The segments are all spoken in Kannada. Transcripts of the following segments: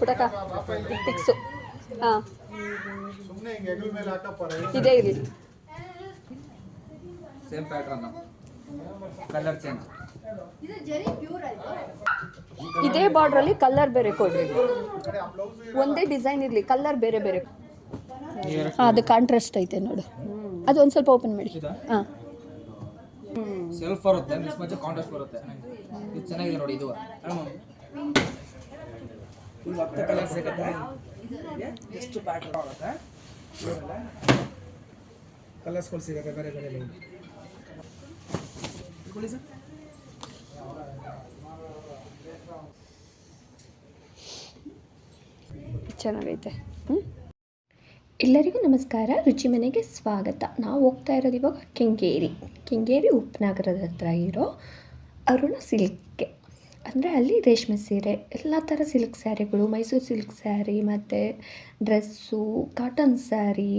ಪುಟಕ. ಪಿಕ್ಸು ಹಾಂ. ಇದೇ ಇರಲಿ ಸೇಮ್ ಪ್ಯಾಟ್ರನ್ ಕಲರ್ ಚೇಂಜ್ ಇದೇ ಬಾರ್ಡ್ರಲ್ಲಿ ಕಲರ್ ಬೇರೆ ಕೊಡ್ರಿ. ಒಂದೇ ಡಿಸೈನ್ ಇರಲಿ ಕಲರ್ ಬೇರೆ ಬೇರೆ. ಹಾಂ ಅದು ಕಾಂಟ್ರಾಸ್ಟ್ ಐತೆ ನೋಡು. ಅದು ಒಂದು ಸ್ವಲ್ಪ ಓಪನ್ ಮಾಡಿ. ಹಾಂ. ಸೆಲ್ಫ್ ಬರುತ್ತೆ ಮಿಸ್ ಕಾಂಟ್ರಾಸ್ಟ್ ಬರುತ್ತೆ. ಇದು ಚೆನ್ನಾಗಿದೆ ನೋಡಿ ಇದು. ಇದು ಹತ್ತು ಕಲರ್ ಸಿಗುತ್ತೆ. ಎಷ್ಟು ಪ್ಯಾಟರ್ನ್ ಆಗುತ್ತೆ ಕಲರ್ಸ್ಗಳು ಸಿಗುತ್ತೆ ಬೇರೆ ಬೇರೆ ಸರ್. ಚೆನ್ನಾಗೈತೆ. ಹ್ಞೂ ಎಲ್ಲರಿಗೂ ನಮಸ್ಕಾರ. ರುಚಿ ಮನೆಗೆ ಸ್ವಾಗತ. ನಾವು ಹೋಗ್ತಾ ಇರೋದು ಇವಾಗ ಕೆಂಗೇರಿ. ಕೆಂಗೇರಿ ಉಪನಗರದ ಹತ್ರ ಇರೋ ಅರುಣ ಸಿಲ್ಕ್ಗೆ ಅಂದರೆ ಅಲ್ಲಿ ರೇಷ್ಮೆ ಸೀರೆ, ಎಲ್ಲ ಥರ ಸಿಲ್ಕ್ ಸ್ಯಾರಿಗಳು, ಮೈಸೂರು ಸಿಲ್ಕ್ ಸ್ಯಾರಿ ಮತ್ತು dress cotton saree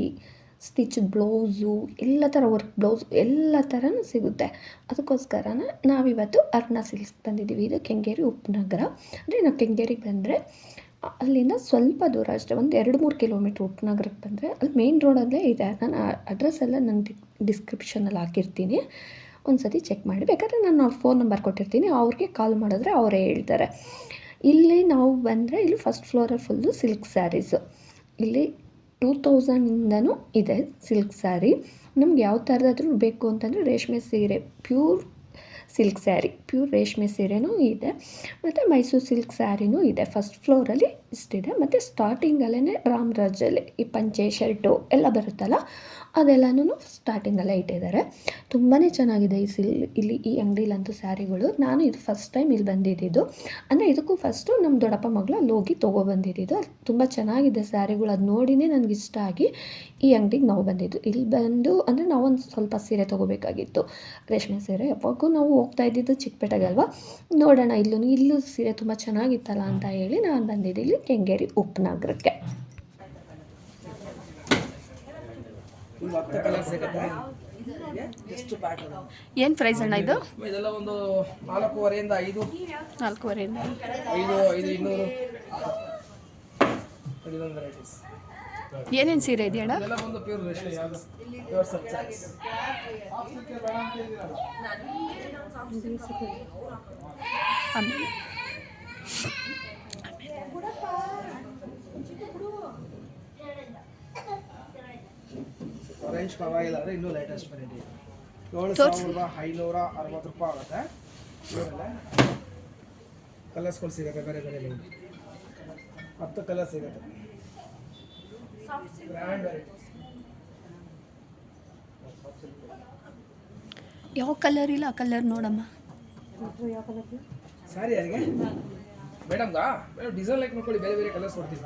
stitch blouse ಎಲ್ಲ ಥರ ವರ್ಕ್ ಬ್ಲೌಸ್ ಎಲ್ಲ ಥರನೂ ಸಿಗುತ್ತೆ. ಅದಕ್ಕೋಸ್ಕರನ ನಾವಿವತ್ತು ಅರ್ಣ ಸಿಲ್ಕ್ಸ್ ಬಂದಿದ್ದೀವಿ. ಇದು ಕೆಂಗೇರಿ ಉಪನಗರ. ಅಂದರೆ ನಾವು ಕೆಂಗೇರಿಗೆ ಬಂದರೆ ಅಲ್ಲಿಂದ ಸ್ವಲ್ಪ ದೂರ ಅಷ್ಟೇ, ಒಂದು ಎರಡು ಮೂರು ಕಿಲೋಮೀಟ್ರ್ ಉಪನಗರಕ್ಕೆ ಬಂದರೆ, ಅಲ್ಲಿ ಮೇನ್ ರೋಡಲ್ಲೇ ಇದೆ. ನಾನು ಅಡ್ರೆಸ್ಸೆಲ್ಲ ನಾನು ಡಿಸ್ಕ್ರಿಪ್ಷನಲ್ಲಿ ಹಾಕಿರ್ತೀನಿ. ಒಂದು ಸತಿ ಚೆಕ್ ಮಾಡಿ. ಬೇಕಾದ್ರೆ ನಾನು ಅವ್ರ ಫೋನ್ ನಂಬರ್ ಕೊಟ್ಟಿರ್ತೀನಿ. ಅವ್ರಿಗೆ ಕಾಲ್ ಮಾಡಿದ್ರೆ ಅವರೇ ಹೇಳ್ತಾರೆ. ಇಲ್ಲಿ ನಾವು ಬಂದರೆ ಇಲ್ಲಿ ಫಸ್ಟ್ ಫ್ಲೋರಲ್ಲಿ ಫುಲ್ಲು ಸಿಲ್ಕ್ ಸ್ಯಾರೀಸು ಇಲ್ಲಿ ಟೂ ತೌಸಂಡಿಂದನೂ ಇದೆ ಸಿಲ್ಕ್ ಸ್ಯಾರಿ ನಮ್ಗೆ ಯಾವ ಥರದಾದ್ರೂ ಬೇಕು ಅಂತಂದರೆ ರೇಷ್ಮೆ ಸೀರೆ. ಪ್ಯೂರ್ ಸಿಲ್ಕ್ ಸ್ಯಾರಿ ಪ್ಯೂರ್ ರೇಷ್ಮೆ ಸೀರೆನೂ ಇದೆ. ಮತ್ತು ಮೈಸೂರು ಸಿಲ್ಕ್ ಸ್ಯಾರಿನೂ ಇದೆ. ಫಸ್ಟ್ ಫ್ಲೋರಲ್ಲಿ ಇಷ್ಟಿದೆ ಮತ್ತು ಸ್ಟಾರ್ಟಿಂಗಲ್ಲೇ ರಾಮರಾಜಲ್ಲಿ ಈ ಪಂಚೆ ಶರ್ಟು ಎಲ್ಲ ಬರುತ್ತಲ್ಲ, ಅದೆಲ್ಲನೂ ಸ್ಟಾರ್ಟಿಂಗಲ್ಲೇ ಇಟ್ಟಿದ್ದಾರೆ. ತುಂಬಾ ಚೆನ್ನಾಗಿದೆ ಈ ಸಿಲ್ ಇಲ್ಲಿ ಈ ಅಂಗಡಿಲಂತೂ ಸ್ಯಾರಿಗಳು ನಾನು ಇದು ಫಸ್ಟ್ ಟೈಮ್ ಇಲ್ಲಿ ಬಂದಿದ್ದು ಅಂದರೆ ಇದಕ್ಕೂ ಫಸ್ಟು ನಮ್ಮ ದೊಡ್ಡಪ್ಪ ಮಗಳು ಅಲ್ಲಿ ಹೋಗಿ ತೊಗೊಬಂದಿದ್ದು ತುಂಬ ಚೆನ್ನಾಗಿದೆ ಸ್ಯಾರಿಗಳು ಅದು ನೋಡಿನೇ ನನಗೆ ಇಷ್ಟ ಆಗಿ ಈ ಅಂಗಡಿಗೆ ನಾವು ಬಂದಿದ್ದು. ಇಲ್ಲಿ ಬಂದು ಅಂದರೆ ನಾವೊಂದು ಸ್ವಲ್ಪ ಸೀರೆ ತೊಗೋಬೇಕಾಗಿತ್ತು. ರೇಷ್ಮೆ ಸೀರೆ. ಯಾವಾಗೂ ನಾವು ಹೋಗ್ತಾ ಇದ್ದಿದ್ದು ಚಿಕ್ಕಪೇಟೆಗೆ ಅಲ್ವಾ? ನೋಡೋಣ ಇಲ್ಲೂ ಇಲ್ಲೂ ಸೀರೆ ತುಂಬ ಚೆನ್ನಾಗಿತ್ತಲ್ಲ ಅಂತ ಹೇಳಿ ನಾನು ಬಂದಿದ್ದು ಇಲ್ಲಿ ಕೆಂಗೇರಿ ಉಪನಗರಕ್ಕೆ ಏನು ಪ್ರೈಸ್ ಅಣ್ಣ ಇದು? ಇದೆಲ್ಲ ಒಂದು ನಾಲ್ಕೂವರೆಯಿಂದ ಐದು. ನಾಲ್ಕೂವರೆಯಿಂದ. ಐದು ಐದು ಇನ್ನೂರು. ವೆರೈಟೀಸ್ ಏನೇನು ಸೀರೆ ಇದೆಯಣ್ಣ ರೇಂಜ್ ಪರವಾಗಿಲ್ಲ ಅಂದರೆ ಇನ್ನೂ ಲೇಟೆಸ್ಟ್ ವೆರೈಟಿ ಏಳು. ಸಾವಿರದ ಐನೂರ ಅರವತ್ತು ರೂಪಾಯಿ ಆಗುತ್ತೆ. ಕಲರ್ಸ್ಗಳು ಸಿಗುತ್ತೆ ಬೇರೆ ಬೇರೆ ಹತ್ತು ಕಲರ್ ಸಿಗುತ್ತೆ. ಯಾವ ಕಲರ್ ಇಲ್ಲ ಆ ಕಲರ್ ನೋಡಮ್ಮ. ಸಾರಿ ಯಾರಿಗೆ? ಮೇಡಮ್ಗಾ ಮೇಡಮ್ ಡಿಸೈನ್ ಲೈಕ್ ನೋಡ್ಕೊಳ್ಳಿ ಬೇರೆ ಬೇರೆ ಕಲರ್ಸ್ ಕೊಡ್ತೀವಿ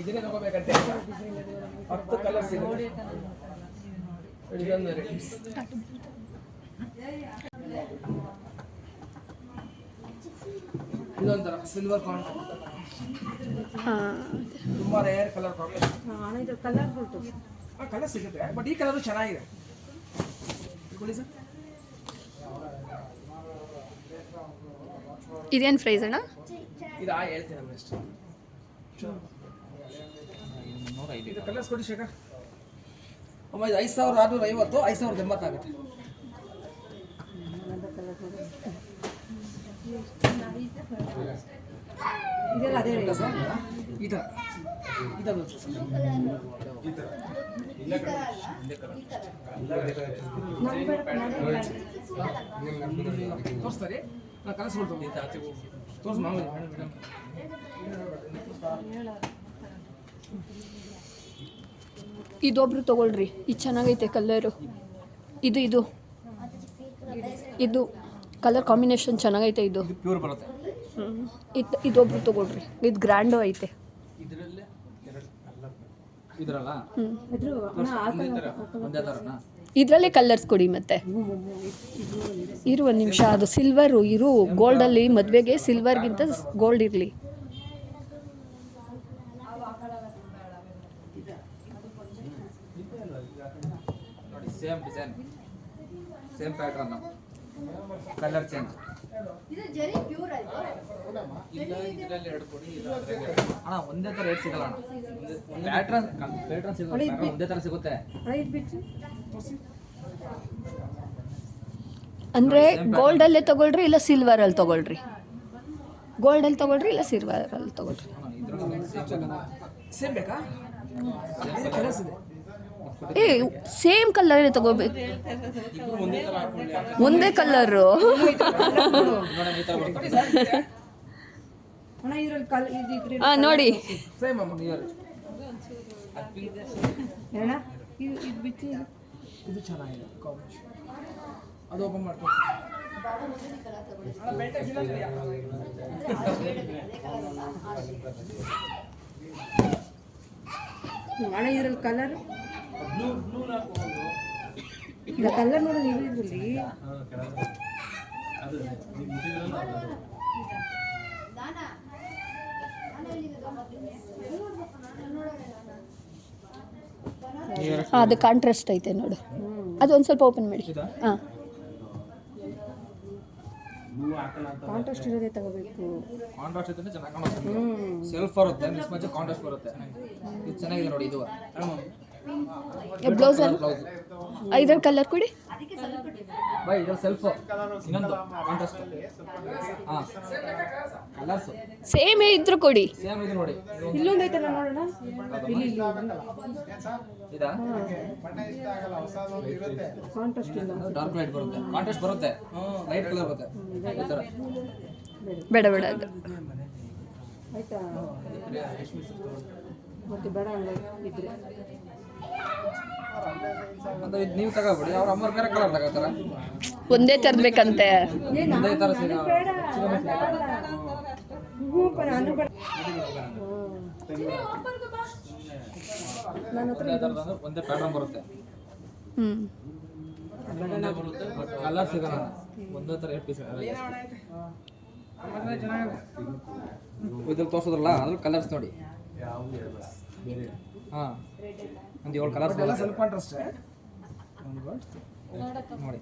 ಇದನ್ನೇ ತಗೋಬೇಕಂತೆ. ಹತ್ತು ಕಲರ್ಸ್ ಇದೆ. ಇದೊಂಥರ ಸಿಲ್ವರ್ ಹಾಂ ತುಂಬ ರೇರ್ ಕಲರ್ ಹಾಂ ಕಲರ್ ಸಿಗುತ್ತೆ ಬಟ್ ಈ ಕಲರು ಚೆನ್ನಾಗಿದೆ ಇದೇನು ಪ್ರೈಸ್ ಅಣ್ಣ. ಇದು ಆ ಹೇಳ್ತೀನಿ ನಮ್ಮ ಎಷ್ಟು ಇದು ಕಲರ್ಸ್ ಕೊಡಿ ಶೇಖರ್ ಅಮ್ಮ ಇದು ಐದು ಸಾವಿರದ ಆರುನೂರ ಐವತ್ತು ಐದು ಸಾವಿರದ ಎಂಬತ್ತಾಗುತ್ತೆ ಉಂಟಾ ಸರ್? ಈ ಥರ ಈ ಥರ ಸರ್. ತೋರಿಸ್ತಾರೆ. ನಾನು ಕಲಿಸ್ಕೊಡ್ತೀನಿ ತೋರಿಸ್ ಮಾಮೂಲಿ. ಮೇಡಮ್ ಇದೊಬ್ರು ತಗೊಳ್ರಿ. ಇದು ಚೆನ್ನಾಗೈತೆ ಕಲರು. ಇದು ಇದು. ಇದು. ಕಲರ್ ಕಾಂಬಿನೇಷನ್ ಚೆನ್ನಾಗೈತೆ ಇದು. ಇದು ಪ್ಯೂರ್ ಬರುತ್ತೆ. ಹ್ಞೂ ಇದು ಇದೊಬ್ರು ತಗೊಳ್ರಿ. ಇದು ಗ್ರ್ಯಾಂಡು ಐತೆ. ಇದರಲ್ಲೇ ಕಲರ್ಸ್ ಕೊಡಿ ಮತ್ತೆ. ಇರು ಒಂದು ನಿಮಿಷ ಅದು ಸಿಲ್ವರು ಇರು ಗೋಲ್ಡಲ್ಲಿ ಮದುವೆಗೆ ಸಿಲ್ವರ್ಗಿಂತ ಗೋಲ್ಡ್ ಇರಲಿ. Same design same pattern colour change ಅಣ್ಣ ಒಂದೇ ತರ ರೇಟ್ ಸಿಗಲ್ಲ ಅಣ್ಣ. ಪ್ಯಾಟ್ರನ್ ಪ್ಯಾಟ್ರನ್ ಸಿಗುತ್ತೆ ಒಂದೇ ತರ ಸಿಗುತ್ತೆ. ಅಂದರೆ ಗೋಲ್ಡಲ್ಲೇ ತಗೊಳ್ರಿ ಇಲ್ಲ ಸಿಲ್ವರಲ್ಲಿ ತಗೊಳ್ರಿ? ಗೋಲ್ಡಲ್ಲಿ ತಗೊಳ್ರಿ ಇಲ್ಲ ಸಿಲ್ವರಲ್ಲಿ ತಗೊಳ್ರಿ? ಸೇಮ್ ಬೇಕಾ? ಕಲರ್ಸ್ ಇದೆ. ಏ ಸೇಮ್ ಕಲ್ಲರೇ ತಗೋಬೇಕು. ಒಂದೇ ಕಲರು ಹಾಂ ನೋಡಿ. ಸೇಮ್ ಅಮ್ಮ ಇದು ಚೆನ್ನಾಗಿದೆ ಕಾಂಬಿನೇಷನ್ ಅದು ಓಪನ್ ಮಾಡ್ತೀನಿ ಅಣ್ಣ ಇದ್ರಲ್ಲಿ ಕಲರ್ ಇದ್ರಲ್ಲಿ? ಹಾಂ ಅದು ಕಾಂಟ್ರಾಸ್ಟ್ ಐತೆ ನೋಡು. ಅದು ಒಂದು ಸ್ವಲ್ಪ ಓಪನ್ ಮಾಡಿ. ಹಾಂ. ಕಾಂಟ್ರಾಸ್ಟ್ ಇರೋದೇ ತಗೋಬೇಕು. ಕಾಂಟ್ರಾಸ್ಟ್ ಇದ್ರೆ ಚೆನ್ನಾಗಿ ಕಾಣುತ್ತೆ ಸೆಲ್ಫ್ ಬರುತ್ತೆ ಮಿಸ್ ಮಚ್ಚ ಕಾಂಟ್ರಾಸ್ಟ್ ಬರುತ್ತೆ. ಇದು ಚೆನ್ನಾಗಿದೆ ನೋಡಿ ಇದು. ಬ್ಲೌಸ್ ಐದರ ಕಲರ್ ಕೊಡಿ. ಬೈ ಇದು ಸೆಲ್ಫ್ ಇನ್ನೊಂದು ಕಾಂಟ್ರಾಸ್ಟ್ ಹಾಂ. ಕಲರ್ಸ್ ಸೇಮ್ ಇದ್ರು ಕೊಡಿ. ಸೇಮ್ ಇದು ನೋಡಿ. ಇಲ್ಲೊಂದು ಐತಲ್ಲ ನೋಡೋಣ? ಇಲ್ಲಿ ಇಲ್ಲಿ ಇದಾ? ಕಾಂಟ್ರಾಸ್ಟ್ ಇಲ್ಲ. ಡಾರ್ಕ್ ಲೈಟ್ ಬರುತ್ತೆ. ಕಾಂಟ್ರಾಸ್ಟ್ ಬರುತ್ತೆ. ಲೈಟ್ ಕಲರ್ ಬರುತ್ತೆ. ಬೇಡ ಬೇಡ ಅದು. ಆಯ್ತಾ? ಮತ್ತೆ ಬೇಡ ಇದ್ರೆ. ನೀವು ತಗೋಬಿಡಿ ಅವ್ರ ಅಮ್ಮವ್ರು ಬೇರೆ ಕಲರ್ ತಗೋತಾರ ಒಂದೇ ತರಬೇಕಂತೆ. ಬೇಕಂತೆ ಒಂದೇ ತರ ಒಂದೇ ಅಂದ್ರೆ ಪ್ಯಾಟರ್ನ್ ಬರುತ್ತೆ. ಕಲರ್ ಸಿಗಲ್ಲ. ಒಂದೇ ಥರ ಎರಡು ಪೀಸ್ ಇದ್ರಲ್ಲಿ ತೋರ್ಸೋದ್ರಲ್ಲ? ಅದ್ರಲ್ಲಿ ಕಲರ್ಸ್ ನೋಡಿ. ಹಾಂ. ಒಂದು ಏಳು ಕಲರ್ಸ್ ಎಲ್ಲ ಸ್ವಲ್ಪ ಕಾಂಟ್ರಾಸ್ಟ್ ನೋಡಿ.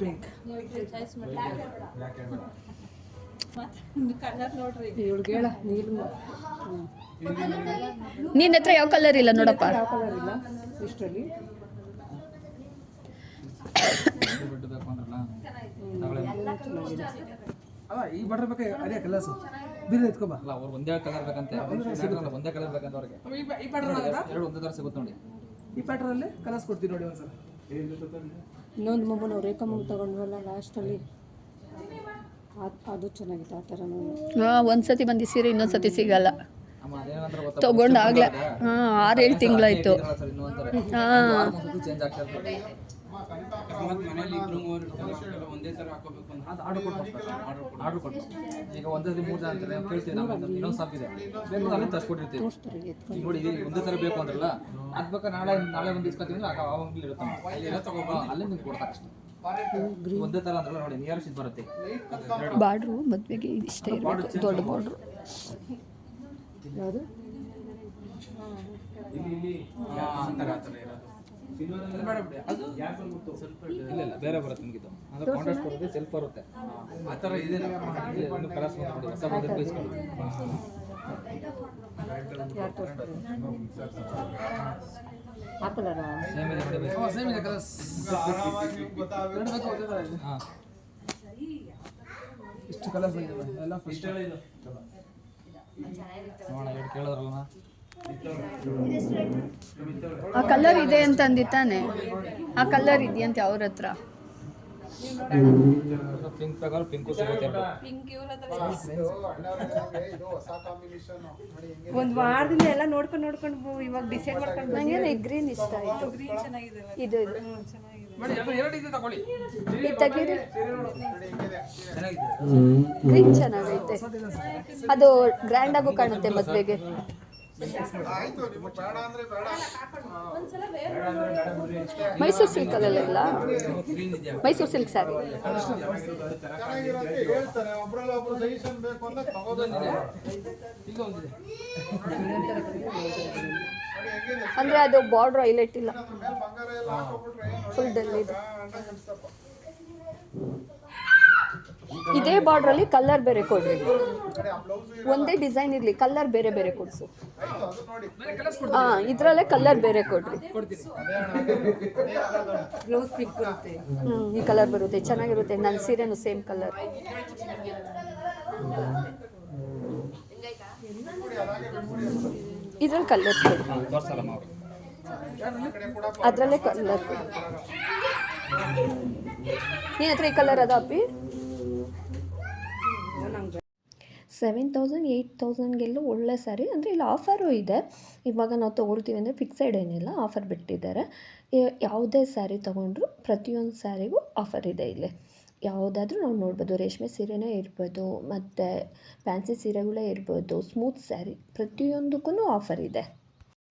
ಪಿಂಕ್ ನಿನ್ನ ಹತ್ರ ಯಾವ ಕಲರ್ ಇಲ್ಲ ನೋಡಪ್ಪ? ಯಾವ ಕಲರ್ ಇಲ್ಲ? ಇಷ್ಟರಲ್ಲಿ. ಅಲ್ಲ ಈ ಬಟ್ರ್ ಬೇಕಾ ಅದೇ ಕಲರ್ಸ್ ಬಿಲ್ ಎತ್ಕೋಬಾ. ಅಲ್ಲ ಅವ್ರು ಒಂದೇ ಕಲರ್ ಬೇಕಂತೆ ಒಂದೇ ಕಲರ್ ಬೇಕಂತ ಅವ್ರಿಗೆ. ಈ ಪ್ಯಾಟರ್ನ್ ಎರಡು ಒಂದೇ ತರ ಸಿಗುತ್ತೆ ನೋಡಿ. ಈ ಪ್ಯಾಟರ್ನ್ ಅಲ್ಲಿ ಕಲರ್ಸ್ ಕೊಡ್ತೀನಿ ನೋಡಿ ಒಂದ್ಸಲ. ಇನ್ನೊಂದು ಮಗು ನಾವು ರೇಖಾ ಮಗು ತಗೊಂಡ್ವಲ್ಲ ಲಾಸ್ಟಲ್ಲಿ ಅದು ಚೆನ್ನಾಗಿತ್ತು ಆ ಥರ ಹಾಂ ಒಂದ್ಸತಿ ಬಂದು ಸೀರೆ ಇನ್ನೊಂದ್ಸತಿ ಸಿಗಲ್ಲ. ಅಮ್ಮ ಹಾಂ ಗೊತ್ತಾ ತಗೊಂಡು ಆಗ್ಲೇ ಹಾಂ ಸರ್ ಇನ್ನೂ ಒಂದೇ ಹಾಂ ಹಾಕೋಬೇಕು ಅಂತ. ಅದು ಆರ್ಡರ್ ಕೊಟ್ಟು ಆರ್ಡರ್ ಕೊಟ್ಟು. ಈಗ ಒಂದೇ ಸರಿ ಮೂರು ಜನ ಅಂತಾರೆ ನಾವು ಕೇಳ್ತೀವಿ ನಾವು ಇನ್ನೊಂದು ಸಾಪ್ ಇದೆ. ಬೇಕು ಅಲ್ಲಿ ತರಿಸ್ಕೊಟ್ಟಿರ್ತೀವಿ. ಈಗ ನೋಡಿ ಇದು ಒಂದೇ ಥರ ಬೇಕು ಅಂದ್ರಲ್ಲ ಅದು ಬೇಕಾದ್ರೆ ನಾಳೆ ನಾಳೆ ಒಂದು ಇಸ್ಕೊತೀವಿ ಅಂದ್ರೆ ಆ ಅಂಗಡಿ ಇರುತ್ತೆ. ಹಾ, ಅಲ್ಲೇ ನಿಮ್ಗೆ ಕೊಡ್ತಾರೆ ಅಷ್ಟೇ. ಒಂದೇ ಥರ ಅಂದ್ರಲ್ಲ ನೋಡಿ ನಿಯರ್ ಇದು ಬರುತ್ತೆ. ಬಾರ್ಡ್ರು ಮದುವೆಗೆ ಇಷ್ಟೇ ಇರಬೇಕು. ದೊಡ್ಡ ಬಾರ್ಡ್ರು ಯಾವುದು? ಅದು ಬೇಡ ಬಿಡಿ ಅದು ಇಲ್ಲ ಇಲ್ಲ ಬೇರೆ ಬರುತ್ತೆ ಅಂದ್ರೆ ಕಾಂಟ್ರಾಸ್ಟ್ ಬರುತ್ತೆ ಸೆಲ್ಫ್ ಬರುತ್ತೆ. ಆ ಥರ ಇದೆ ಕಲರ್ಸ್ ಹೊಸ ಆ ಕಲರಾ? ಸೇಮ್ ಇದೆ ಸೇಮ್ ಇದೆ ಕಲರ್ಸ್. ಹಾಂ. ಇಷ್ಟು ಕಲರ್ ಬಂದಿದೆ ಎಲ್ಲ ಫಸ್ಟ್ ನೋಡೋಣ ಎರಡು ಕೇಳಿದ್ರಲ್ಲ ಆ ಕಲರ್ ಇದೆ ಅಂತ ಅಂದಿತ್ತಾನೆ ಆ ಕಲರ್ ಇದೆಯಂತೆ ಅವ್ರ ಹತ್ರ. ಪಿಂಕ್ ಸಿಗುತ್ತೆ ಒಂದು ವಾರದಿಂದ ಎಲ್ಲ ನೋಡ್ಕೊಂಡು ನೋಡ್ಕೊಂಡು ಇವಾಗ ಡಿಸೈಡ್ ಮಾಡ್ಕೊಂಡು ನಂಗೆ ಗ್ರೀನ್ ಇಷ್ಟ ಆಯ್ತು. ಇದು ಇದು ಮಾಡಿ ಎರಡು ಎರಡು ಇದೆ ತಗೊಳ್ಳಿ. ಇದು ತೆಗೀರಿ ನೋಡಿ ಹೆಂಗಿದೆ ಚೆನ್ನಾಗಿದೆ. ಗ್ರೀನ್ ಚೆನ್ನಾಗೈತೆ. ಅದು ಗ್ರ್ಯಾಂಡ್ ಆಗು ಕಾಣುತ್ತೆ ಮದುವೆಗೆ. ಮೈಸೂರು ಸಿಲ್ಕಲ್ಲೆಲ್ಲ ಮೈಸೂರು ಸಿಲ್ಕ್ ಸ್ಯಾರಿ ಅಂದ್ರೆ ಅಂದರೆ ಅದು ಬಾರ್ಡರ್ ಹೈಲೈಟ್ ಇಲ್ಲ ಫುಲ್ ಡೆಲ್ಲಿ ಇದೆ. ಇದೇ ಬಾರ್ಡ್ರಲ್ಲಿ ಕಲರ್ ಬೇರೆ ಕೊಡ್ರಿ. ಒಂದೇ ಡಿಸೈನ್ ಇರಲಿ ಕಲರ್ ಬೇರೆ ಬೇರೆ ಕೊಡ್ಸು. ಹಾ ಇದರಲ್ಲೇ ಕಲರ್ ಬೇರೆ ಕೊಡ್ರಿ. ಹ್ಞೂ ಈ ಕಲರ್ ಬರುತ್ತೆ ಚೆನ್ನಾಗಿರುತ್ತೆ ನನ್ನ ಸೀರೆನೂ ಸೇಮ್ ಕಲರ್ ಇದ್ರಲ್ಲಿ ಕಲರ್ಸ್ ಕೊಡಿ ಅದರಲ್ಲೇ ಕಲರ್ ಕೊಡಿ ಹತ್ರ ಈ ಕಲರ್ ಅದ ಅಪ್ಪಿ? ಸೆವೆನ್ ತೌಸಂಡ್ ಏಯ್ಟ್ ತೌಸಂಡ್ಗೆಲ್ಲ ಒಳ್ಳೆ ಸ್ಯಾರಿ ಅಂದರೆ ಇಲ್ಲಿ ಆಫರು ಇದೆ. ಇವಾಗ ನಾವು ತೊಗೊಳ್ತೀವಿ ಅಂದರೆ ಫಿಕ್ಸೆಡ್ ಏನಿಲ್ಲ ಆಫರ್ ಬಿಟ್ಟಿದ್ದಾರೆ. ಯಾವುದೇ ಸ್ಯಾರಿ ತೊಗೊಂಡ್ರು ಪ್ರತಿಯೊಂದು ಸ್ಯಾರಿಗೂ ಆಫರ್ ಇದೆ ಇಲ್ಲಿ. ಯಾವುದಾದ್ರೂ ನಾವು ನೋಡ್ಬೋದು, ರೇಷ್ಮೆ ಸೀರೆನೇ ಇರ್ಬೋದು, ಮತ್ತು ಫ್ಯಾನ್ಸಿ ಸೀರೆಗಳೇ ಇರ್ಬೋದು ಸ್ಮೂತ್ ಸ್ಯಾರಿ ಪ್ರತಿಯೊಂದಕ್ಕೂ ಆಫರ್ ಇದೆ.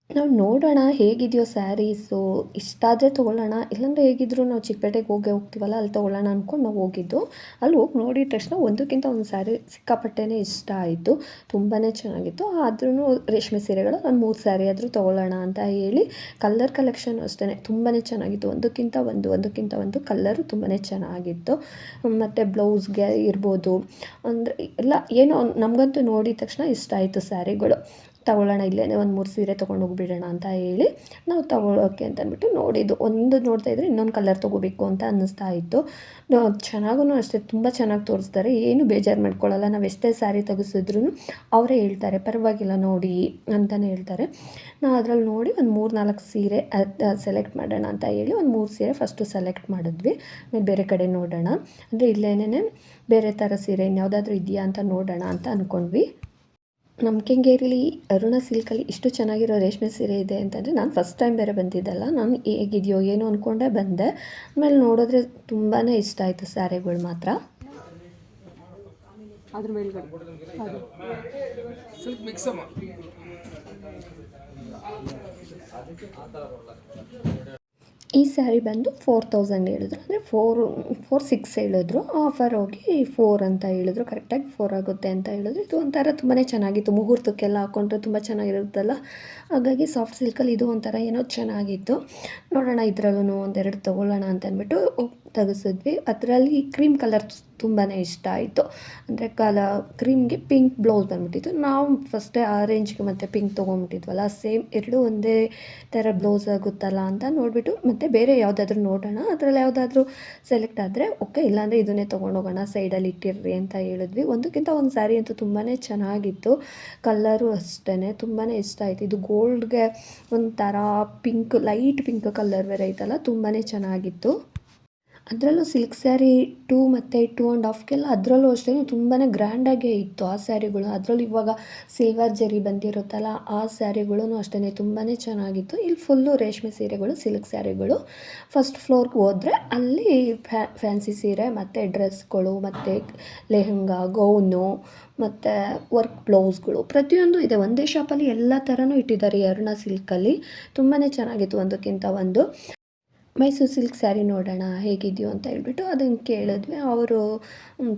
ನಾವು ನೋಡೋಣ ಹೇಗಿದೆಯೋ ಸ್ಯಾರೀಸು, ಇಷ್ಟ ಆದರೆ ತೊಗೊಳ್ಳೋಣ, ಇಲ್ಲಾಂದರೆ ಹೇಗಿದ್ರು ನಾವು ಚಿಕ್ಕಪೇಟೆಗೆ ಹೋಗೇ ಹೋಗ್ತೀವಲ್ಲ ಅಲ್ಲಿ ತೊಗೊಳ್ಳೋಣ ಅಂದ್ಕೊಂಡು ನಾವು ಹೋಗಿದ್ದು. ಅಲ್ಲಿ ಹೋಗಿ ನೋಡಿದ ತಕ್ಷಣ ಒಂದಕ್ಕಿಂತ ಒಂದು ಸ್ಯಾರಿ ಸಿಕ್ಕಾಪಟ್ಟೆನೇ ಇಷ್ಟ ಆಯಿತು. ತುಂಬಾ ಚೆನ್ನಾಗಿತ್ತು. ಆದ್ರೂ ರೇಷ್ಮೆ ಸೀರೆಗಳು, ಒಂದು ಮೂರು ಸ್ಯಾರಿ ಆದರೂ ತೊಗೊಳ್ಳೋಣ ಅಂತ ಹೇಳಿ ಕಲ್ಲರ್ ಕಲೆಕ್ಷನ್ ಅಷ್ಟೇ ತುಂಬಾ ಚೆನ್ನಾಗಿತ್ತು. ಒಂದಕ್ಕಿಂತ ಒಂದು ಒಂದಕ್ಕಿಂತ ಒಂದು ಕಲ್ಲರು ತುಂಬಾ ಚೆನ್ನಾಗಿತ್ತು. ಮತ್ತು ಬ್ಲೌಸ್ಗೆ ಇರ್ಬೋದು. ಅಂದರೆ ಎಲ್ಲ ಏನೋ ನಮಗಂತೂ ನೋಡಿದ ತಕ್ಷಣ ಇಷ್ಟ ಆಯಿತು ಸ್ಯಾರಿಗಳು. ತಗೊಳ್ಳೋಣ ಇಲ್ಲೇ ಒಂದು ಮೂರು ಸೀರೆ ತೊಗೊಂಡು ಹೋಗ್ಬಿಡೋಣ ಅಂತ ಹೇಳಿ ನಾವು ತಗೊಳ್ಳೋಕೆ ಅಂತ ಅಂದ್ಬಿಟ್ಟು ನೋಡಿದ್ದು. ಒಂದು ನೋಡ್ತಾ ಇದ್ರೆ ಇನ್ನೊಂದು ಕಲರ್ ತೊಗೋಬೇಕು ಅಂತ ಅನ್ನಿಸ್ತಾ ಇತ್ತು. ಚೆನ್ನಾಗೂ ಅಷ್ಟೇ, ತುಂಬ ಚೆನ್ನಾಗಿ ತೋರಿಸ್ತಾರೆ. ಏನು ಬೇಜಾರು ಮಾಡ್ಕೊಳ್ಳಲ್ಲ ನಾವು ಎಷ್ಟೇ ಸ್ಯಾರಿ ತೆಗೆಸಿದ್ರು ಅವರೇ ಹೇಳ್ತಾರೆ, ಪರವಾಗಿಲ್ಲ ನೋಡಿ ಅಂತಲೇ ಹೇಳ್ತಾರೆ. ನಾವು ಅದರಲ್ಲಿ ನೋಡಿ ಒಂದು ಮೂರು ನಾಲ್ಕು ಸೀರೆ ಸೆಲೆಕ್ಟ್ ಮಾಡೋಣ ಅಂತ ಹೇಳಿ ಒಂದು ಮೂರು ಸೀರೆ ಫಸ್ಟು ಸೆಲೆಕ್ಟ್ ಮಾಡಿದ್ವಿ. ಆಮೇಲೆ ಬೇರೆ ಕಡೆ ನೋಡೋಣ. ಅಂದರೆ ಇಲ್ಲೇನೇ ಬೇರೆ ಥರ ಸೀರೆ ಇನ್ಯಾವುದಾದ್ರೂ ಇದೆಯಾ ಅಂತ ನೋಡೋಣ ಅಂತ ಅಂದ್ಕೊಂಡ್ವಿ ನಮ್ಮ ಕೆಂಗೇರಿಲಿ ಅರುಣ ಸಿಲ್ಕಲ್ಲಿ ಇಷ್ಟು ಚೆನ್ನಾಗಿರೋ ರೇಷ್ಮೆ ಸೀರೆ ಇದೆ ಅಂತಂದರೆ ನಾನು ಫಸ್ಟ್ ಟೈಮ್ ಬೇರೆ ಬಂದಿದ್ದಲ್ಲ ನಾನು ಹೇಗಿದೆಯೋ ಏನೋ ಅಂದ್ಕೊಂಡೇ ಬಂದೆ. ಆಮೇಲೆ ನೋಡಿದ್ರೆ ತುಂಬಾ ಇಷ್ಟ ಆಯಿತು ಸ್ಯಾರಿಗಳು ಮಾತ್ರ. ಅದ್ರ ಮೇಲ್ಗಡೆ. ಅದು ಸಿಲ್ಕ್ ಮಿಕ್ಸ್ ಅಮ್ಮ. ಈ ಸ್ಯಾರಿ ಬಂದು ಫೋರ್ ತೌಸಂಡ್ ಹೇಳಿದ್ರು. ಅಂದರೆ ಫೋರ್ ಫೋರ್ ಸಿಕ್ಸ್ ಹೇಳಿದ್ರು. ಆಫರ್ ಹೋಗಿ ಫೋರ್ ಅಂತ ಹೇಳಿದ್ರು. ಕರೆಕ್ಟಾಗಿ ಫೋರ್ ಆಗುತ್ತೆ ಅಂತ ಹೇಳಿದ್ರು. ಇದು ಒಂಥರ ತುಂಬಾ ಚೆನ್ನಾಗಿತ್ತು. ಮುಹೂರ್ತಕ್ಕೆಲ್ಲ ಹಾಕ್ಕೊಂಡ್ರೆ ತುಂಬ ಚೆನ್ನಾಗಿರುತ್ತಲ್ಲ. ಹಾಗಾಗಿ ಸಾಫ್ಟ್ ಸಿಲ್ಕಲ್ಲಿ ಇದು ಒಂಥರ ಏನೋ ಚೆನ್ನಾಗಿತ್ತು. ನೋಡೋಣ ಇದರಲ್ಲೂ ಒಂದೆರಡು ತೊಗೊಳ್ಳೋಣ ಅಂತ ಅಂದ್ಬಿಟ್ಟು ತೆಗೆಸಿದ್ವಿ. ಅದರಲ್ಲಿ ಕ್ರೀಮ್ ಕಲರ್ ತುಂಬಾ ಇಷ್ಟ ಆಯಿತು. ಅಂದರೆ ಕಲ ಕ್ರೀಮ್ಗೆ ಪಿಂಕ್ ಬ್ಲೌಸ್ ಬಂದ್ಬಿಟ್ಟಿತ್ತು. ನಾವು ಫಸ್ಟೇ ಆರೆಂಜ್ಗೆ ಮತ್ತು ಪಿಂಕ್ ತೊಗೊಂಬಿಟ್ಟಿದ್ವಲ್ಲ ಸೇಮ್ ಎರಡೂ ಒಂದೇ ಥರ ಬ್ಲೌಸ್ ಆಗುತ್ತಲ್ಲ ಅಂತ ನೋಡಿಬಿಟ್ಟು ಮತ್ತು ಬೇರೆ ಯಾವುದಾದ್ರೂ ನೋಡೋಣ. ಅದರಲ್ಲಿ ಯಾವುದಾದ್ರೂ ಸೆಲೆಕ್ಟ್ ಆದರೆ ಓಕೆ ಇಲ್ಲಾಂದರೆ ಇದನ್ನೇ ತೊಗೊಂಡೋಗೋಣ ಸೈಡಲ್ಲಿ ಇಟ್ಟಿರ್ರಿ ಅಂತ ಹೇಳಿದ್ವಿ. ಒಂದಕ್ಕಿಂತ ಒಂದು ಸ್ಯಾರಿ ಅಂತೂ ತುಂಬಾ ಚೆನ್ನಾಗಿತ್ತು. ಕಲ್ಲರು ಅಷ್ಟೇ ತುಂಬಾ ಇಷ್ಟ ಆಯಿತು. ಇದು ಗೋಲ್ಡ್ಗೆ ಒಂಥರ ಪಿಂಕ್ ಲೈಟ್ ಪಿಂಕ್ ಕಲರ್ ಬೇರೆ ಐತಲ್ಲ ತುಂಬಾ ಚೆನ್ನಾಗಿತ್ತು. ಅದರಲ್ಲೂ ಸಿಲ್ಕ್ ಸ್ಯಾರಿ ಟೂ ಮತ್ತು ಟೂ ಆ್ಯಂಡ್ ಹಾಫ್ಗೆಲ್ಲ ಅದರಲ್ಲೂ ಅಷ್ಟೇ ತುಂಬಾ ಗ್ರ್ಯಾಂಡಾಗೇ ಇತ್ತು ಆ ಸ್ಯಾರಿಗಳು ಅದರಲ್ಲೂ ಇವಾಗ ಸಿಲ್ವರ್ ಜರಿ ಬಂದಿರುತ್ತಲ್ಲ, ಆ ಸ್ಯಾರಿಗಳೂ ಅಷ್ಟೇ ತುಂಬಾ ಚೆನ್ನಾಗಿತ್ತು. ಇಲ್ಲಿ ಫುಲ್ಲು ರೇಷ್ಮೆ ಸೀರೆಗಳು ಸಿಲ್ಕ್ ಸ್ಯಾರಿಗಳು ಫಸ್ಟ್ ಫ್ಲೋರ್ಗೆ ಹೋದರೆ ಅಲ್ಲಿ ಫ್ಯಾ ಫ್ಯಾನ್ಸಿ ಸೀರೆ ಮತ್ತು ಡ್ರೆಸ್ಗಳು ಮತ್ತು ಲೆಹಂಗಾ ಗೌನು ಮತ್ತು ವರ್ಕ್ ಬ್ಲೌಸ್ಗಳು ಪ್ರತಿಯೊಂದು ಇದೆ. ಒಂದೇ ಶಾಪಲ್ಲಿ ಎಲ್ಲ ಥರನೂ ಇಟ್ಟಿದ್ದಾರೆ ಅರುಣ ಸಿಲ್ಕಲ್ಲಿ ತುಂಬಾ ಚೆನ್ನಾಗಿತ್ತು ಒಂದಕ್ಕಿಂತ ಒಂದು. ಮೈಸೂರು ಸಿಲ್ಕ್ ಸ್ಯಾರಿ ನೋಡೋಣ ಹೇಗಿದೆಯೋ ಅಂತ ಹೇಳ್ಬಿಟ್ಟು ಅದನ್ನು ಕೇಳಿದ್ವಿ. ಅವರು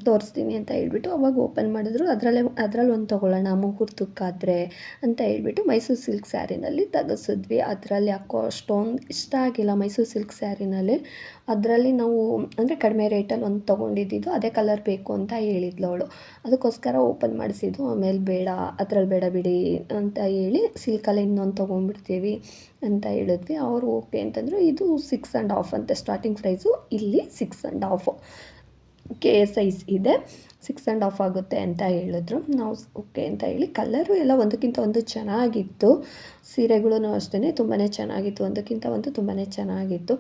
ತೋರಿಸ್ತೀನಿ ಅಂತ ಹೇಳ್ಬಿಟ್ಟು ಅವಾಗ ಓಪನ್ ಮಾಡಿದ್ರು. ಅದರಲ್ಲೇ, ಅದರಲ್ಲಿ ಒಂದು ತೊಗೊಳ್ಳೋಣ, ಮುಹೂರ್ತಕ್ಕಾದರೆ ಅಂತ ಹೇಳ್ಬಿಟ್ಟು ಮೈಸೂರು ಸಿಲ್ಕ್ ಸ್ಯಾರಿನಲ್ಲಿ ತೆಗೆಸಿದ್ವಿ. ಅದರಲ್ಲಿ ಯಾಕೋ ಅಷ್ಟೊಂದು ಇಷ್ಟ ಆಗಿಲ್ಲ ಮೈಸೂರು ಸಿಲ್ಕ್ ಸ್ಯಾರಿನಲ್ಲಿ ಅದರಲ್ಲಿ ನಾವು, ಅಂದರೆ ಕಡಿಮೆ ರೇಟಲ್ಲಿ ಒಂದು ತೊಗೊಂಡಿದ್ದು ಅದೇ ಕಲರ್ ಬೇಕು ಅಂತ ಹೇಳಿದ್ಲು ಅವಳು. ಅದಕ್ಕೋಸ್ಕರ ಓಪನ್ ಮಾಡಿಸಿದ್ದು. ಆಮೇಲೆ ಬೇಡ ಅದರಲ್ಲಿ ಬೇಡ ಬಿಡಿ ಅಂತ ಹೇಳಿ ಸಿಲ್ಕಲ್ಲಿ ಇನ್ನೊಂದು ತೊಗೊಂಡ್ಬಿಡ್ತೀವಿ. ಅಂತ ಹೇಳಿದ್ವಿ. ಅವರು ಓಕೆ ಅಂತಂದರು, ಇದು ಸಿಕ್ಸ್ ಆ್ಯಂಡ್ ಹಾಫ್ ಅಂತ. ಸ್ಟಾರ್ಟಿಂಗ್ ಪ್ರೈಸು ಇಲ್ಲಿ six and half K size ಇದೆ. ಸಿಕ್ಸ್ ಆ್ಯಂಡ್ ಹಾಫ್ ಆಗುತ್ತೆ ಅಂತ ಹೇಳಿದ್ರು. ನಾವು ಓಕೆ ಅಂತ ಹೇಳಿ ಕಲರು ಎಲ್ಲ ಒಂದಕ್ಕಿಂತ ಒಂದು ಚೆನ್ನಾಗಿತ್ತು. ಸೀರೆಗಳೂ ಅಷ್ಟೇ ತುಂಬಾ ಚೆನ್ನಾಗಿತ್ತು. ಒಂದಕ್ಕಿಂತ ಒಂದು ತುಂಬಾ ಚೆನ್ನಾಗಿತ್ತು.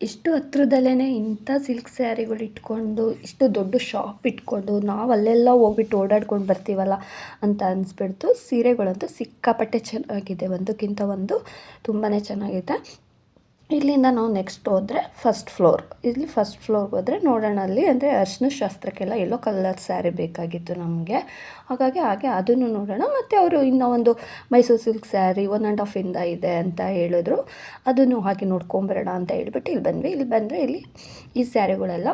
ಇಷ್ಟು ಹತ್ರದಲ್ಲೇ ಇಂಥ ಸಿಲ್ಕ್ ಸ್ಯಾರಿಗಳು ಇಟ್ಕೊಂಡು, ಇಷ್ಟು ದೊಡ್ಡ ಶಾಪ್ ಇಟ್ಕೊಂಡು, ನಾವು ಅಲ್ಲೆಲ್ಲ ಹೋಗ್ಬಿಟ್ಟು ಓಡಾಡ್ಕೊಂಡು ಬರ್ತೀವಲ್ಲ ಅಂತ ಅನಿಸ್ಬಿಡ್ತು. ಸೀರೆಗಳಂತೂ ಸಿಕ್ಕಾಪಟ್ಟೆ ಚೆನ್ನಾಗಿದೆ. ಒಂದಕ್ಕಿಂತ ಒಂದು ತುಂಬಾ ಚೆನ್ನಾಗಿದೆ. ಇಲ್ಲಿಂದ ನಾವು ನೆಕ್ಸ್ಟ್ ಹೋದರೆ ಫಸ್ಟ್ ಫ್ಲೋರ್ ಇಲ್ಲಿ ಫಸ್ಟ್ ಫ್ಲೋರ್ಗೆ ಹೋದರೆ ನೋಡೋಣ ಅಲ್ಲಿ, ಅಂದರೆ ಅರ್ಶಿನ ಶಾಸ್ತ್ರಕ್ಕೆಲ್ಲ ಎಲ್ಲೋ ಕಲರ್ ಸ್ಯಾರಿ ಬೇಕಾಗಿತ್ತು ನಮಗೆ. ಹಾಗಾಗಿ ಹಾಗೆ ಅದನ್ನು ನೋಡೋಣ. ಮತ್ತು ಅವರು ಇನ್ನೂ ಒಂದು Mysuru silk saree one and half ಇಂದ ಇದೆ ಅಂತ ಹೇಳಿದ್ರು. ಅದನ್ನು ಹಾಗೆ ನೋಡ್ಕೊಂಬರೋಣ ಅಂತ ಹೇಳ್ಬಿಟ್ಟು ಇಲ್ಲಿ ಬಂದ್ವಿ. ಇಲ್ಲಿ ಬಂದರೆ ಇಲ್ಲಿ ಈ ಸ್ಯಾರಿಗಳೆಲ್ಲ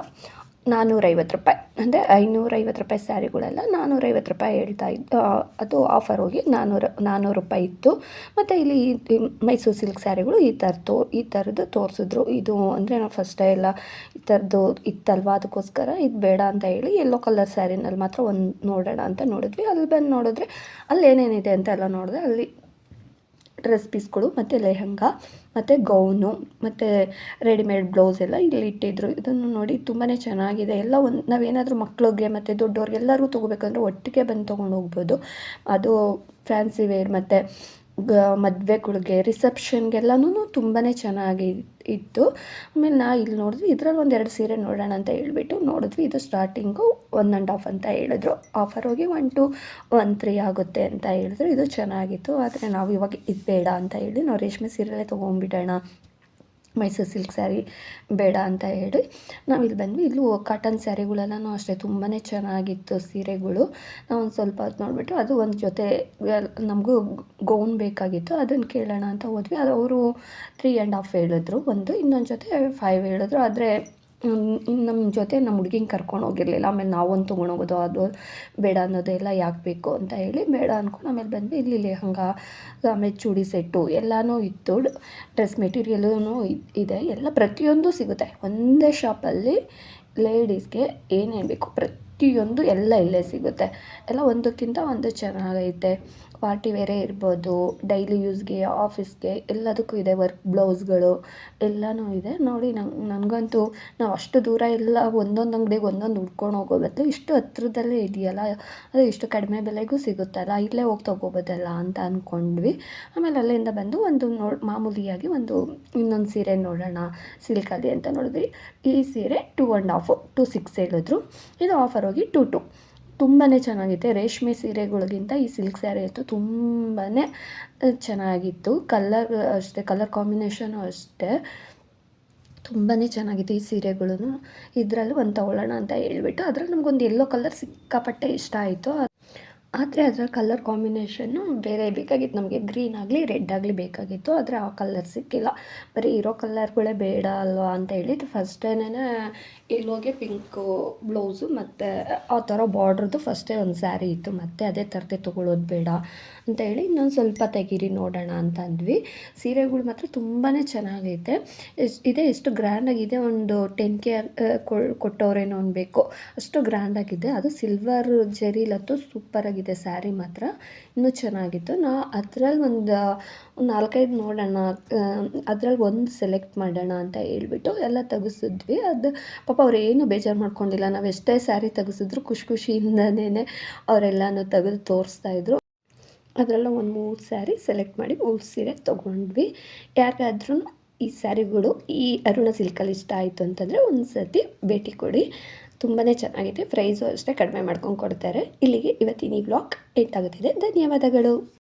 ನಾನ್ನೂರೈವತ್ತು ರೂಪಾಯಿ. ಅಂದರೆ ಐನೂರೈವತ್ತು ರೂಪಾಯಿ ಸ್ಯಾರಿಗಳೆಲ್ಲ ನಾನ್ನೂರೈವತ್ತು ರೂಪಾಯಿ ಹೇಳ್ತಾ ಇದ್ದು ಅದು ಆಫರ್ ಹೋಗಿ ನಾನ್ನೂರು ನಾನ್ನೂರು ರೂಪಾಯಿ ಇತ್ತು. ಮತ್ತು ಇಲ್ಲಿ ಮೈಸೂರು ಸಿಲ್ಕ್ ಸ್ಯಾರಿಗಳು ಈ ಥರದ್ದು ಈ ಥರದ್ದು ತೋರಿಸಿದ್ರು. ಇದು ಅಂದರೆ ನಾವು ಫಸ್ಟೇ ಎಲ್ಲ ಈ ಥರದ್ದು ಇತ್ತಲ್ವ? ಅದಕ್ಕೋಸ್ಕರ ಇದು ಬೇಡ ಅಂತ ಹೇಳಿ ಎಲ್ಲೋ ಕಲರ್ ಸ್ಯಾರಿನಲ್ಲಿ ಮಾತ್ರ ಒಂದು ನೋಡೋಣ ಅಂತ ನೋಡಿದ್ವಿ. ಅಲ್ಲಿ ಬಂದು ನೋಡಿದ್ರೆ ಅಲ್ಲಿ ಏನೇನಿದೆ ಅಂತ ಎಲ್ಲ ನೋಡಿದ್ರೆ ಅಲ್ಲಿ ಡ್ರೆಸ್ ಪೀಸ್ಗಳು ಮತ್ತು ಲೆಹಂಗಾ, ಮತ್ತು ಗೌನು, ಮತ್ತು ರೆಡಿಮೇಡ್ ಬ್ಲೌಸ್ ಎಲ್ಲ ಇಲ್ಲಿ ಇಟ್ಟಿದ್ರು. ಇದನ್ನು ನೋಡಿ ತುಂಬಾ ಚೆನ್ನಾಗಿದೆ. ಎಲ್ಲ ಒಂದು, ನಾವೇನಾದರೂ ಮಕ್ಳಿಗೆ ಮತ್ತು ದೊಡ್ಡವ್ರಿಗೆ ಎಲ್ಲರಿಗೂ ತೊಗೋಬೇಕಂದ್ರೆ ಒಟ್ಟಿಗೆ ಬಂದು ತೊಗೊಂಡು ಹೋಗ್ಬೋದು. ಅದು ಫ್ಯಾನ್ಸಿ ವೇರ್ ಮತ್ತು ಮದುವೆಗಳ್ಗೆ ರಿಸೆಪ್ಷನ್ಗೆಲ್ಲನೂ ತುಂಬಾ ಚೆನ್ನಾಗಿ ಇತ್ತು. ಆಮೇಲೆ ನಾ ಇಲ್ಲಿ ನೋಡಿದ್ವಿ ಇದ್ರಲ್ಲಿ ಒಂದು ಎರಡು ಸೀರೆ ನೋಡೋಣ ಅಂತ ಹೇಳ್ಬಿಟ್ಟು ನೋಡಿದ್ವಿ. ಇದು ಸ್ಟಾರ್ಟಿಂಗು ಒನ್ ಆ್ಯಂಡ್ ಆಫ್ ಅಂತ ಹೇಳಿದ್ರು. ಆಫರ್ ಹೋಗಿ ಒನ್ ಟು ಒನ್ ತ್ರೀ ಆಗುತ್ತೆ ಅಂತ ಹೇಳಿದ್ರು. ಇದು ಚೆನ್ನಾಗಿತ್ತು. ಆದರೆ ನಾವು ಇವಾಗ ಇದು ಬೇಡ ಅಂತ ಹೇಳಿ ನಾವು ರೇಷ್ಮೆ ಸೀರೆಲೇ ತೊಗೊಂಡ್ಬಿಡೋಣ ಮೈಸೂರು ಸಿಲ್ಕ್ ಸ್ಯಾರಿ ಬೇಡ ಅಂತ ಹೇಳಿ ನಾವು ಇಲ್ಲಿ ಬಂದ್ವಿ. ಇಲ್ಲೂ ಕಾಟನ್ ಸ್ಯಾರಿಗಳೆಲ್ಲನೂ ಅಷ್ಟೇ ತುಂಬಾ ಚೆನ್ನಾಗಿತ್ತು ಸೀರೆಗಳು. ನಾವು ಒಂದು ಸ್ವಲ್ಪ ಹೊತ್ತು ನೋಡಿಬಿಟ್ಟು ಅದು ಒಂದು ಜೊತೆ ನಮಗೂ ಗೌನ್ ಬೇಕಾಗಿತ್ತು. ಅದನ್ನು ಕೇಳೋಣ ಅಂತ ಹೋದ್ವಿ. ಅದು ಅವರು ತ್ರೀ ಆ್ಯಂಡ್ ಹಾಫ್ ಹೇಳಿದ್ರು. ಒಂದು ಇನ್ನೊಂದು ಜೊತೆ ಫೈವ್ ಹೇಳಿದ್ರು. ಆದರೆ ನಮ್ಮ ಜೊತೆ ನಮ್ಮ ಹುಡುಗಿನ ಕರ್ಕೊಂಡು ಹೋಗಿರಲಿಲ್ಲ. ಆಮೇಲೆ ನಾವೊಂದು ತೊಗೊಂಡೋಗೋದು ಅದು ಬೇಡ ಅನ್ನೋದೆಲ್ಲ ಯಾಕೆ ಬೇಕು ಅಂತ ಹೇಳಿ ಬೇಡ ಅಂದ್ಕೊಂಡು ಆಮೇಲೆ ಬಂದ್ವಿ. ಇಲ್ಲಿ ಲೆಹಂಗಾ ಆಮೇಲೆ ಚೂಡಿ ಸೆಟ್ಟು ಎಲ್ಲನೂ ಇತ್ತು. ಡ್ರೆಸ್ ಮೆಟೀರಿಯಲೂ ಇದೆ. ಎಲ್ಲ ಪ್ರತಿಯೊಂದು ಸಿಗುತ್ತೆ. ಒಂದೇ ಶಾಪಲ್ಲಿ ಲೇಡೀಸ್ಗೆ ಏನೇನು ಬೇಕು ಪ್ರತಿಯೊಂದು ಎಲ್ಲ ಇಲ್ಲೇ ಸಿಗುತ್ತೆ. ಎಲ್ಲ ಒಂದಕ್ಕಿಂತ ಒಂದು ಚೆನ್ನಾಗೈತೆ. ಪಾರ್ಟಿ ವೇರೇ ಇರ್ಬೋದು ಡೈಲಿ ಯೂಸ್ಗೆ ಆಫೀಸ್ಗೆ ಎಲ್ಲದಕ್ಕೂ ಇದೆ ವರ್ಕ್ ಬ್ಲೌಸ್ಗಳು ಎಲ್ಲನೂ ಇದೆ. ನೋಡಿ ನಂಗೆ ನನಗಂತೂ ನಾವು ಅಷ್ಟು ದೂರ ಎಲ್ಲ ಒಂದೊಂದು ಅಂಗಡಿಗೆ ಒಂದೊಂದು ಹುಡ್ಕೊಂಡು ಹೋಗೋ ಇಷ್ಟು ಹತ್ರದಲ್ಲೇ ಇದೆಯಲ್ಲ, ಅದು ಇಷ್ಟು ಕಡಿಮೆ ಬೆಲೆಗೂ ಸಿಗುತ್ತಲ್ಲ, ಇಲ್ಲೇ ಹೋಗಿ ತೊಗೋಬೋದಲ್ಲ ಅಂತ ಅಂದ್ಕೊಂಡ್ವಿ ಆಮೇಲೆ ಅಲ್ಲಿಂದ ಬಂದು ಒಂದು ನೋಡಿ, ಮಾಮೂಲಿಯಾಗಿ ಒಂದು ಇನ್ನೊಂದು ಸೀರೆ ನೋಡೋಣ ಸಿಲ್ಕಲ್ಲಿ ಅಂತ ನೋಡಿದ್ವಿ. ಈ ಸೀರೆ two and half to six ಹೇಳಿದ್ರು. ಇದು ಆಫರ್ ಹೋಗಿ ಟು ಟು ತುಂಬಾ ಚೆನ್ನಾಗಿತ್ತು ರೇಷ್ಮೆ ಸೀರೆಗಳಿಗಿಂತ ಈ ಸಿಲ್ಕ್ ಸ್ಯಾರಿ ಅಂತೂ ತುಂಬಾ ಚೆನ್ನಾಗಿತ್ತು. ಕಲರ್ ಅಷ್ಟೇ, ಕಲರ್ ಕಾಂಬಿನೇಷನು ಅಷ್ಟೇ. ತುಂಬಾ ಚೆನ್ನಾಗಿತ್ತು ಈ ಸೀರೆಗಳು ಇದರಲ್ಲೂ ಒಂದು ತೊಗೊಳ್ಳೋಣ ಅಂತ ಹೇಳ್ಬಿಟ್ಟು, ಅದ್ರಲ್ಲಿ ನಮಗೊಂದು ಎಲ್ಲೋ ಕಲರ್ ಸಿಕ್ಕಾಪಟ್ಟೆ ಇಷ್ಟ ಆಯಿತು. ಆದರೆ ಅದರ ಕಲರ್ ಕಾಂಬಿನೇಷನ್ನು ಬೇರೆ ಬೇಕಾಗಿತ್ತು. ನಮಗೆ ಗ್ರೀನ್ ಆಗಲಿ ರೆಡ್ ಆಗಲಿ ಬೇಕಾಗಿತ್ತು. ಆದರೆ ಆ ಕಲರ್ ಸಿಕ್ಕಿಲ್ಲ. ಬರೀ ಇರೋ ಕಲರ್ಗಳೇ ಬೇಡ ಅಲ್ವಾ ಅಂತ ಹೇಳಿ ಫಸ್ಟೇನೇ ಎಲ್ಲೋಗೆ ಪಿಂಕು ಬ್ಲೌಸು ಮತ್ತು ಆ ಥರ ಬಾರ್ಡ್ರದ್ದು ಫಸ್ಟೇ ಒಂದು ಸ್ಯಾರಿ ಇತ್ತು. ಮತ್ತು ಅದೇ ಥರದೇ ತೊಗೊಳ್ಳೋದು ಬೇಡ. ಅಂತ ಹೇಳಿ ಇನ್ನೊಂದು ಸ್ವಲ್ಪ ತೆಗೀರಿ, ನೋಡೋಣ ಅಂತ ಅಂದ್ವಿ. ಸೀರೆಗಳು ಮಾತ್ರ ತುಂಬಾ ಚೆನ್ನಾಗೈತೆ. ಇದೆ ಎಷ್ಟು ಗ್ರ್ಯಾಂಡಾಗಿದೆ ಒಂದು ಟೆನ್ ಕೆ, ಕೊಟ್ಟವ್ರೇನೋ ಅನ್ಬೇಕು. ಅಷ್ಟು ಗ್ರ್ಯಾಂಡಾಗಿದೆ ಅದು ಸಿಲ್ವರ್ ಜೆರಿಲಂತೂ ಸೂಪರಾಗಿದೆ ಸ್ಯಾರಿ ಮಾತ್ರ ಇನ್ನೂ ಚೆನ್ನಾಗಿತ್ತು. ನಾ ಅದ್ರಲ್ಲಿ ಒಂದು ನಾಲ್ಕೈದು ನೋಡೋಣ ಅದ್ರಲ್ಲಿ ಒಂದು ಸೆಲೆಕ್ಟ್ ಮಾಡೋಣ ಅಂತ ಹೇಳ್ಬಿಟ್ಟು ಎಲ್ಲ ತೆಗೆಸಿದ್ವಿ. ಅದು ಪಾಪ ಅವ್ರು ಏನು ಬೇಜಾರು ಮಾಡ್ಕೊಂಡಿಲ್ಲ. ನಾವು ಎಷ್ಟೇ ಸ್ಯಾರಿ ತೆಗೆಸಿದ್ರು ಖುಷಿ ಖುಷಿಯಿಂದನೇ ಅವರೆಲ್ಲನೂ ತೆಗೆದು ತೋರಿಸ್ತಾಯಿದ್ರು ಅದರಲ್ಲ ಒಂದು ಮೂರು ಸ್ಯಾರಿ ಸೆಲೆಕ್ಟ್ ಮಾಡಿ, ಮೂರು ಸೀರೆ ತೊಗೊಂಡ್ವಿ. ಯಾರಿಗಾದ್ರೂ ಈ ಸ್ಯಾರಿಗಳು, ಈ ಅರುಣ ಸಿಲ್ಕಲ್ಲಿ ಇಷ್ಟ ಆಯಿತು ಅಂತಂದರೆ ಒಂದು ಸರ್ತಿ ಭೇಟಿ ಕೊಡಿ. ತುಂಬಾ ಚೆನ್ನಾಗಿದೆ. ಪ್ರೈಸು ಅಷ್ಟೇ ಕಡಿಮೆ ಮಾಡ್ಕೊಂಡು ಕೊಡ್ತಾರೆ. ಇಲ್ಲಿಗೆ ಇವತ್ತಿನ ಈ ಬ್ಲಾಗ್ ಎಂಟಾಗುತ್ತಿದೆ ಧನ್ಯವಾದಗಳು.